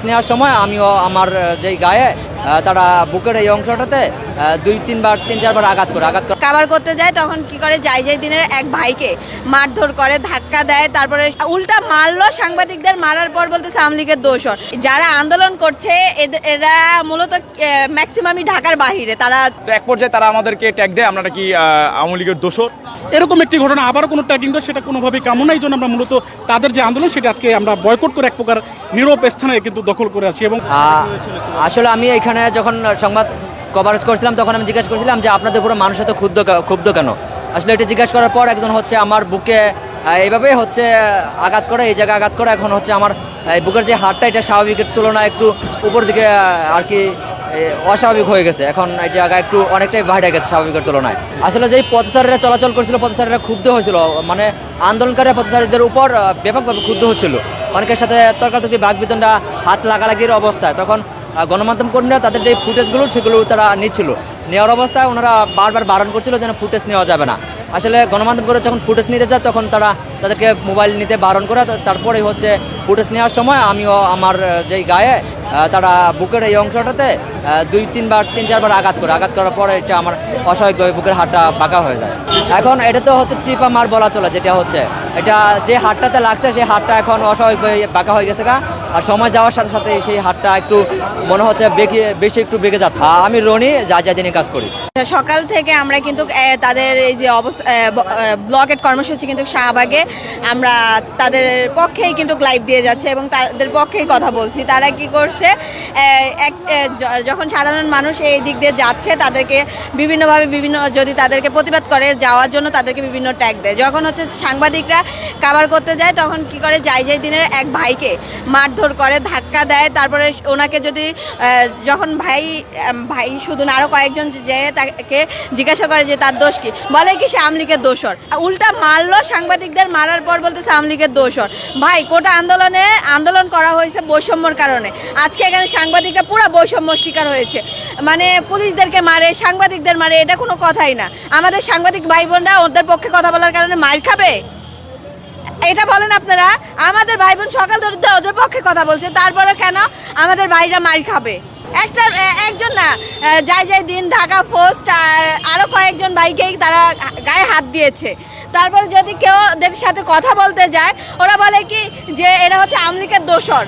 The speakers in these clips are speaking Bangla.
নেওয়ার সময় আমিও আমার যেই গায়ে তারা বুকের এই অংশটাতে দুই তিনবার তিন চারবার আঘাত করে আঘাত করে। কাবার করতে যায় তখন কি করে? যাই যাই দিনের এক ভাইকে মারধর করে ধাক্কা দেয় তারপরে উল্টা মারলো সাংবাদিকদের মারার পর বলতে আওয়ামী লীগের দোষর যারা আন্দোলন করছে এদের- এরা মূলত ম্যাক্সিমামই ঢাকার বাহিরে তারা তো এক পর্যায়ে তারা আমাদেরকে ট্যাগ দেয় আমরা নাকি আওয়ামী লীগের দোষর এরকম একটি ঘটনা আবার কোনো ট্যাগিং দেয় সেটা কোনোভাবেই কামনা এই জন্য আমরা মূলত তাদের যে আন্দোলন সেটা আজকে আমরা বয়কট করে এক প্রকার নীরব স্থানে কিন্তু দখল করে আছি এবং আসলে আমি এখানে যখন সংবাদ কভারেজ করছিলাম, তখন আমি জিজ্ঞেস করছিলাম যে আপনাদের পুরো মানুষ এত ক্ষুব্ধ ক্ষুব্ধ কেন? আসলে এটা জিজ্ঞেস করার পর একজন হচ্ছে আমার বুকে এইভাবেই হচ্ছে আঘাত করে, এই জায়গায় আঘাত করে। এখন হচ্ছে আমার বুকের যে হাড়টা, এটা স্বাভাবিকের তুলনায় একটু উপর দিকে আর কি অস্বাভাবিক হয়ে গেছে। এখন এই জায়গা একটু অনেকটাই বাইরে গেছে স্বাভাবিকের তুলনায়। আসলে যেই পথচারীরা চলাচল করছিল, পথচারীরা ক্ষুব্ধ হয়েছিল। মানে আন্দোলনকারী পথচারীদের উপর ব্যাপকভাবে ক্ষুব্ধ হচ্ছিল। অনেকের সাথে তর্কাতর্কি বাঘ বিতণ্ডা হাত লাগালাগির অবস্থায়। তখন গণমাধ্যম কর্মীরা তাদের যে ফুটেজগুলো, সেগুলো তারা নিচ্ছিল। নেওয়ার অবস্থায় ওনারা বারবার বারণ করছিল যেন ফুটেজ নেওয়া যাবে না। আসলে গণমাধ্যম করে যখন ফুটেজ নিতে যায়, তখন তারা তাদেরকে মোবাইল নিতে বারণ করে। তারপরে হচ্ছে ফুটেজ নেওয়ার সময় আমিও আমার যেই গায়ে তারা বুকের এই অংশটাতে দুই, তিনবার, তিন, চারবার আঘাত করে। আঘাত করার পরে এটা আমার অস্বাভাবিকভাবে বুকের হাড়টা বাঁকা হয়ে যায়। এখন এটা তো হচ্ছে চিপা মার বলা চলে, যেটা হচ্ছে। এটা যে হাড়টাতে লাগছে, সেই হাড়টা এখন অস্বাভাবিকভাবে বাঁকা হয়ে গেছে গা। আর সময় যাওয়ার সাথে সাথে সেই হাড়টা একটু মনে হচ্ছে বেগে বেশি একটু বেগে যাচ্ছে। আমি রনি, যা যা দিনে কাজ করি। সকাল থেকে আমরা কিন্তু তাদের এই যে অবস্থা ব্লকেট কর্মসূচি কিন্তু শাহবাগে আমরা তাদের পক্ষেই কিন্তু লাইভ দিয়ে যাচ্ছে এবং তাদের পক্ষেই কথা বলছি। তারা কি করছে আহ, এক যখন সাধারণ মানুষ এই দিক দিয়ে যাচ্ছে তাদেরকে বিভিন্নভাবে বিভিন্ন যদি তাদেরকে প্রতিবাদ করে যাওয়ার জন্য তাদেরকে বিভিন্ন ট্যাগ দেয়। যখন হচ্ছে সাংবাদিকরা কাবার করতে যায় তখন কি করে? যাই যাই দিনের এক ভাইকে মারধর করে ধাক্কা দেয়। তারপরে ওনাকে যদি যখন ভাই ভাই শুধু আরও কয়েকজন যে তাকে জিজ্ঞাসা করে যে তার দোষ কি? বলে কি সে আমলিকের দোষর। উল্টা মারলো সাংবাদিকদের মারার পর বলতেছে আমলিকের দোষর। ভাই কোটা আন্দোলনে আন্দোলন করা হয়েছে বৈষম্যর কারণে। আজকে এখানে সাংবাদিকরা পুরো বৈষম্য শিকার হয়েছে। মানে পুলিশদেরকে মারে, সাংবাদিকদের মারে, এটা কোনো কথাই না। আমাদের সাংবাদিক ভাই বোনরা ওদের পক্ষে কথা বলার কারণে মার খাবে? এটা বলেন আপনারা, আমাদের ভাই বোন সকাল ধরে ওদের পক্ষে কথা বলছে তারপরে কেন আমাদের ভাইরা মার খাবে? একটা, একজন না যাই যাই দিন, ঢাকা পোস্ট আরও কয়েকজন ভাইকেই তারা গায়ে হাত দিয়েছে। তারপরে যদি কেউ ওদের সাথে কথা বলতে যায়, ওরা বলে কি যে এরা হচ্ছে আমলিকের দোষর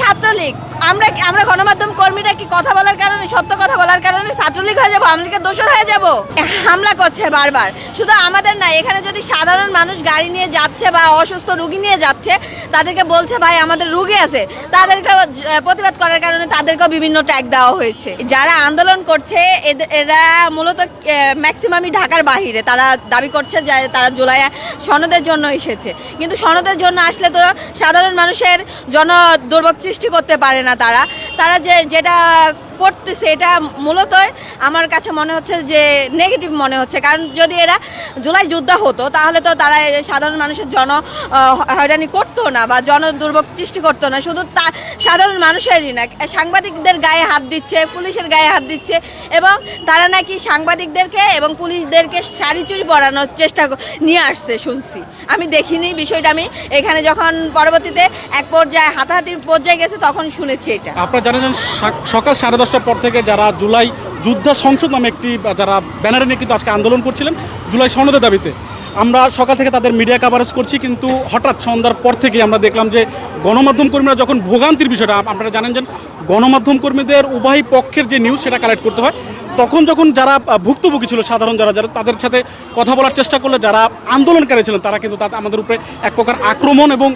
ছাত্রলীগ। আমরা আমরা গণমাধ্যম কর্মীরা কি কথা বলার কারণে, সত্য কথা বলার কারণে ছাত্রলীগ হয়ে যাব আমলিকের দোষর হয়ে যাব? হামলা করছে বারবার। শুধু আমাদের না, এখানে যদি সাধারণ মানুষ গাড়ি নিয়ে যাচ্ছে বা অসুস্থ রুগী নিয়ে যাচ্ছে, তাদেরকে বলছে, ভাই, আমাদের রুগী আছে। তাদেরকে প্রতিবাদ করার কারণে তাদেরকেও বিভিন্ন ট্যাগ দেওয়া হয়েছে। যারা আন্দোলন করছে এরা মূলত ম্যাক্সিমামই ঢাকার বাহিরে। তারা দাবি করছে যে তারা জুলাই সনদের জন্য এসেছে। কিন্তু সনদের জন্য আসলে তো সাধারণ মানুষের জন দুর্ভোগ সৃষ্টি করতে পারে না। তারা। তারা যে যেটা করতেছে, এটা মূলত আমার কাছে মনে হচ্ছে যে নেগেটিভ মনে হচ্ছে। কারণ যদি এরা জুলাই যুদ্ধ হতো, তাহলে তো তারা সাধারণ মানুষের জন হয়রানি করতো না বা জন দুর্ভোগ সৃষ্টি করতো না। শুধু তা, সাধারণ মানুষেরই না সাংবাদিকদের গায়ে হাত দিচ্ছে, পুলিশের গায়ে হাত দিচ্ছে এবং তারা নাকি সাংবাদিকদেরকে এবং পুলিশদেরকে শাড়ি চুরি পরানোর চেষ্টা নিয়ে আসছে শুনছি। আমি দেখিনি বিষয়টা, আমি এখানে যখন পরবর্তীতে এক পর্যায়ে হাতাহাতির পর্যায়ে গেছে তখন শুনেছি এটা। আপনারা জানেন সকাল সাড়ে দশটার পর থেকে যারা জুলাই যুদ্ধ সংসদ নামে একটি, যারা ব্যানারে নিয়ে কিন্তু আজকে আন্দোলন করছিলেন, জুলাই সনদের দাবিতে। আমরা সকাল থেকে তাদের মিডিয়া কাভারেজ করছি, কিন্তু হঠাৎ সন্ধ্যার পর থেকে আমরা দেখলাম যে গণমাধ্যম কর্মীরা যখন ভোগান্তির বিষয়টা আপনারা জানেন যে গণমাধ্যম কর্মীদের উভয় পক্ষের যে নিউজ সেটা কালেক্ট করতে হয়। তখন যখন যারা ভুক্তভোগী ছিল, সাধারণ যারা যারা তাদের সাথে কথা বলার চেষ্টা করলে যারা আন্দোলনকারী ছিলেন, তারা কিন্তু তাতে আমাদের উপরে এক প্রকার আক্রমণ এবং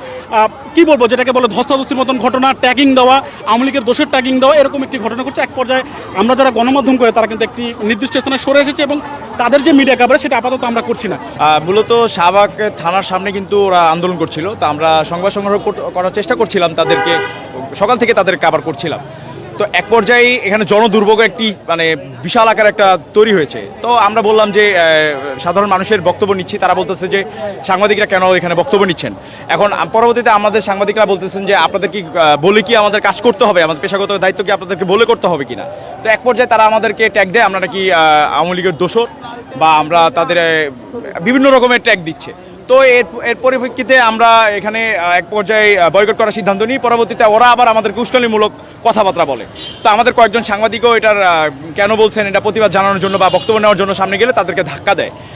কি বলব, যেটাকে বলে ধস্তাধস্তির মতন ঘটনা ট্যাগিং দেওয়া, আওয়ামী লীগের দোষের ট্যাগিং দেওয়া, এরকম একটি ঘটনা করছে এক পর্যায়ে আমরা যারা গণমাধ্যম করে, তারা কিন্তু একটি নির্দিষ্ট স্থানে সরে এসেছে এবং তাদের যে মিডিয়া কাভারেজ সেটা আপাতত আমরা করছি না। মূলত শাহবাগ থানার সামনে কিন্তু ওরা আন্দোলন করছিল। তা আমরা সংবাদ সংগ্রহ করার চেষ্টা করছিলাম তাদেরকে, সকাল থেকে তাদের কাবার করছিলাম। তো এক পর্যায়ে এখানে জনদুর্ভোগ একটি মানে বিশাল আকার একটা তৈরি হয়েছে। তো আমরা বললাম যে সাধারণ মানুষের বক্তব্য নিচ্ছি। তারা বলতেছে যে, সাংবাদিকরা কেন এখানে বক্তব্য নিচ্ছেন? এখন পরবর্তীতে আমাদের সাংবাদিকরা বলতেছেন যে, আপনাদের কি বলে কি আমাদের কাজ করতে হবে? আমাদের পেশাগত দায়িত্ব কি আপনাদেরকে বলে করতে হবে কিনা? তো এক পর্যায়ে তারা আমাদেরকে ট্যাগ দেয়, আমরা নাকি আওয়ামী লীগের দোষর বা আমরা তাদের বিভিন্ন রকমের ট্যাগ দিচ্ছে। তো এর এর পরিপ্রেক্ষিতে আমরা এখানে এক পর্যায়ে বয়কট করার সিদ্ধান্ত নিই। পরবর্তীতে ওরা আবার আমাদের উস্কানিমূলক কথাবার্তা বলে। তো আমাদের কয়েকজন সাংবাদিকও এটার কেন বলছেন, এটা প্রতিবাদ জানানোর জন্য বা বক্তব্য নেওয়ার জন্য সামনে গেলে তাদেরকে ধাক্কা দেয়।